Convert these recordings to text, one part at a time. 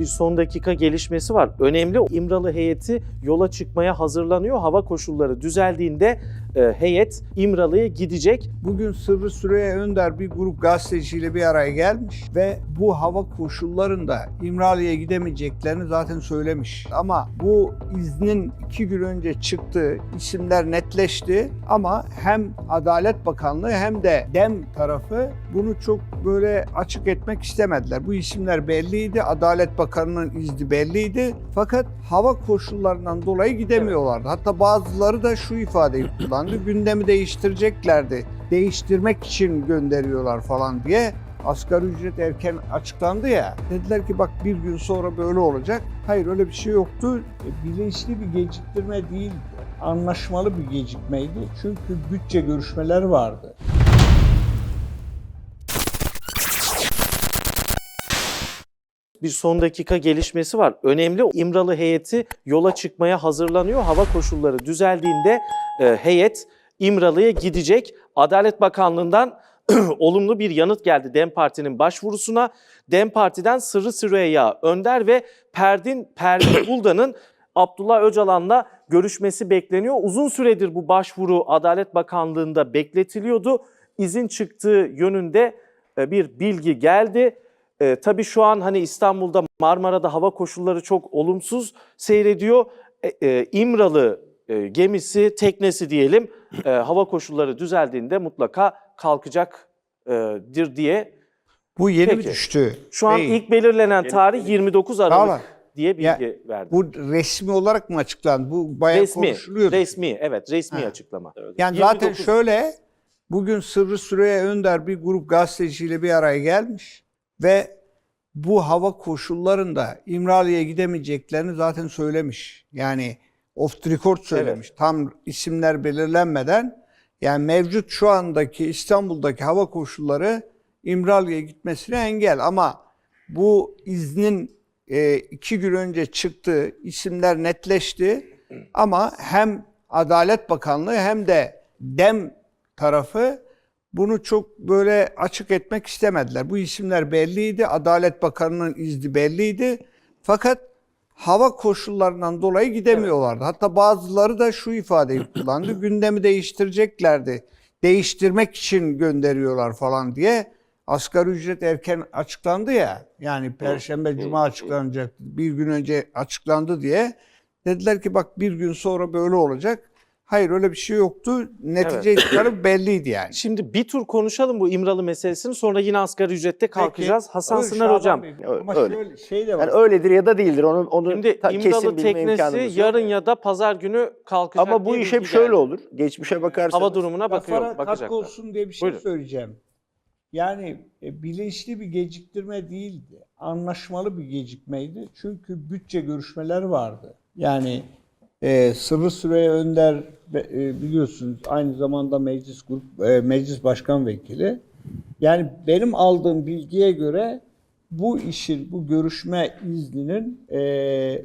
bir son dakika gelişmesi var. Önemli İmralı heyeti yola çıkmaya hazırlanıyor. Hava koşulları düzeldiğinde e, heyet İmralı'ya gidecek. Bugün Sırrı Süreyya Önder bir grup gazeteciyle bir araya gelmiş ve bu hava koşullarında İmralı'ya gidemeyeceklerini zaten söylemiş. Ama bu iznin iki gün önce çıktığı isimler netleşti ama hem Adalet Bakanlığı hem de DEM tarafı bunu çok böyle açık etmek istemediler. Bu isimler belliydi, Adalet Bakanı'nın izni belliydi fakat hava koşullarından dolayı gidemiyorlardı. Hatta bazıları da şu ifadeyi kullandı, gündemi değiştireceklerdi değiştirmek için gönderiyorlar falan diye asgari ücret erken açıklandı ya. Dediler ki bak bir gün sonra böyle olacak. Hayır öyle bir şey yoktu. E, Bilinçli bir geciktirme değil, anlaşmalı bir gecikmeydi. Çünkü bütçe görüşmeler vardı. Bir son dakika gelişmesi var. Önemli İmralı heyeti yola çıkmaya hazırlanıyor. Hava koşulları düzeldiğinde e, heyet İmralı'ya gidecek. Adalet Bakanlığı'ndan olumlu bir yanıt geldi DEM Parti'nin başvurusuna. DEM Parti'den Sırrı Süreyya Önder ve Perdin Pervin Buldan'ın Abdullah Öcalan'la görüşmesi bekleniyor. Uzun süredir bu başvuru Adalet Bakanlığı'nda bekletiliyordu. İzin çıktığı yönünde e, bir bilgi geldi. E, tabii şu an hani İstanbul'da Marmara'da hava koşulları çok olumsuz seyrediyor. E, e, İmralı e, gemisi, teknesi diyelim e, hava koşulları düzeldiğinde mutlaka kalkacaktır diye. Bu yeni mi Peki. düştü? Şu an Değil. ilk belirlenen tarih 29 Aralık Tamam. diye bilgi Ya, verdi. Bu resmi olarak mı açıklandı? Bu bayağı resmi, konuşuluyordu. resmi, evet resmi Ha. açıklama. Yani 29 zaten şöyle, bugün Sırrı Süreyya Önder bir grup gazeteciyle bir araya gelmiş ve bu hava koşullarında İmralı'ya gidemeyeceklerini zaten söylemiş. Yani off the record söylemiş. Tam isimler belirlenmeden yani mevcut şu andaki İstanbul'daki hava koşulları İmralı'ya gitmesine engel ama bu iznin e, iki gün önce çıktığı isimler netleşti ama hem Adalet Bakanlığı hem de DEM tarafı bunu çok böyle açık etmek istemediler. Bu isimler belliydi, Adalet Bakanı'nın izni belliydi fakat hava koşullarından dolayı gidemiyorlardı. Hatta bazıları da şu ifadeyi kullandı, gündemi değiştireceklerdi. Değiştirmek için gönderiyorlar falan diye. Asgari ücret erken açıklandı ya. Yani Perşembe, Cuma açıklanacak. Bir gün önce açıklandı diye. Dediler ki bak bir gün sonra böyle olacak. Hayır öyle bir şey yoktu. Netice itibariyle belliydi yani. Şimdi bir tur konuşalım bu İmralı meselesini sonra yine asgari ücrette kalkacağız. Hasan Öyle Sınar hocam. Bey, Ama öyle. şöyle şey de var. Yani öyledir ya da değildir. Onu, onu Şimdi ta- İmralı kesin teknesi yok. yarın ya da pazar günü kalkacak Ama bu iş hep şöyle olur. Geçmişe bakarsanız. Hava durumuna bakıyor, Laflara katkı bakacaklar. olsun diye bir şey Buyurun. söyleyeceğim. Yani e, bilinçli bir geciktirme değildi. Anlaşmalı bir gecikmeydi. Çünkü bütçe görüşmeler vardı. Yani e, Sırrı Süreyya Önder e, biliyorsunuz aynı zamanda meclis grup e, meclis başkan vekili. Yani benim aldığım bilgiye göre bu işin, bu görüşme izninin e,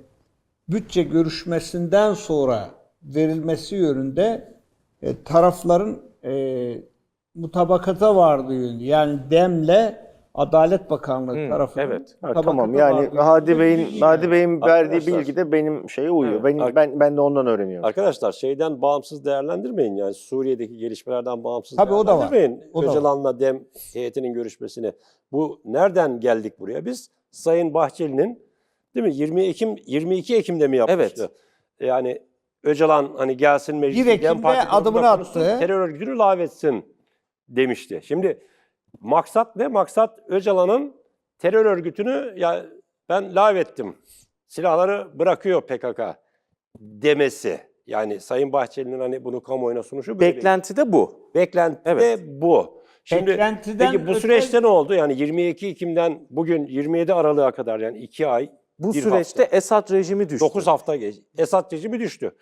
bütçe görüşmesinden sonra verilmesi yönünde e, tarafların e, mutabakata vardığı yönünde. Yani DEM'le Adalet Bakanlığı Hı, tarafından evet. Ha, tamam yani Hadi Bey'in Hadi. Bey'in verdiği Arkadaşlar. bilgi de benim şeye uyuyor. Evet. Ben, Ar- ben ben de ondan öğreniyorum. Arkadaşlar şeyden bağımsız değerlendirmeyin yani Suriye'deki gelişmelerden bağımsız Tabii o da var. değerlendirmeyin. O da var. Öcalan'la DEM heyetinin görüşmesini. Bu nereden geldik buraya? Biz Sayın Bahçeli'nin değil mi 20 Ekim 22 Ekim'de mi yapmıştı? Yani Öcalan hani gelsin meclise 1 Ekim'de adımını attı. Terör örgütünü lağvetsin demişti. Şimdi maksat ne? Maksat Öcalan'ın terör örgütünü ya ben lağvettim. Silahları bırakıyor PKK demesi. Yani Sayın Bahçeli'nin hani bunu kamuoyuna sunuşu böyle. Beklenti de bu. Beklenti Evet. de bu. Şimdi Beklentiden peki bu öte- süreçte ne oldu? Yani 22 Ekim'den bugün 27 Aralık'a kadar yani 2 ay, Bu süreçte hafta. Esad rejimi düştü. 9 hafta geç. Esad rejimi düştü.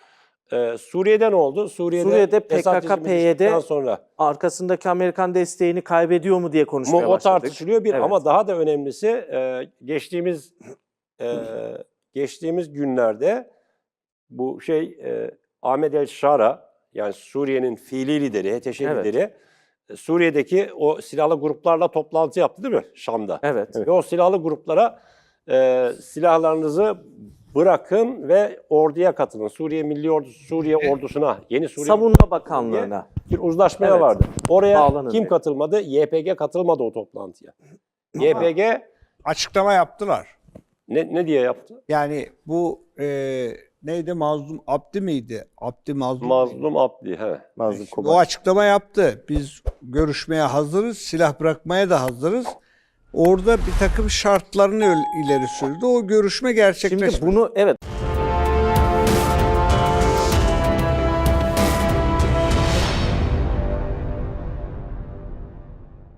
Ee, Suriye'de ne oldu? Suriye'de, Suriye'de PKK, PYD sonra Arkasındaki Amerikan desteğini kaybediyor mu diye konuşmaya o başladık. tartışılıyor bir Evet. ama daha da önemlisi e, geçtiğimiz e, geçtiğimiz günlerde bu şey e, Ahmet El Şara yani Suriye'nin fiili lideri, HTŞ Evet. lideri e, Suriye'deki o silahlı gruplarla toplantı yaptı değil mi Şam'da? Evet. Ve o silahlı gruplara e, silahlarınızı bırakın ve orduya katılın. Suriye Milli Ordusu, Suriye ordusuna, yeni Suriye Savunma Bakanlığı'na. bir uzlaşmaya Evet. vardı. Oraya Bağlanın kim diye. katılmadı? YPG katılmadı o toplantıya. YPG Açıklama yaptılar. ne, ne diye yaptı? Yani bu e, neydi Mazlum Abdi miydi? Abdi Mazlum. Mazlum Abdi. He. Mazlum O Kobay. açıklama yaptı. Biz görüşmeye hazırız, silah bırakmaya da hazırız. Orada bir takım şartlarını ileri sürdü. O görüşme gerçekleşmedi. Şimdi bunu evet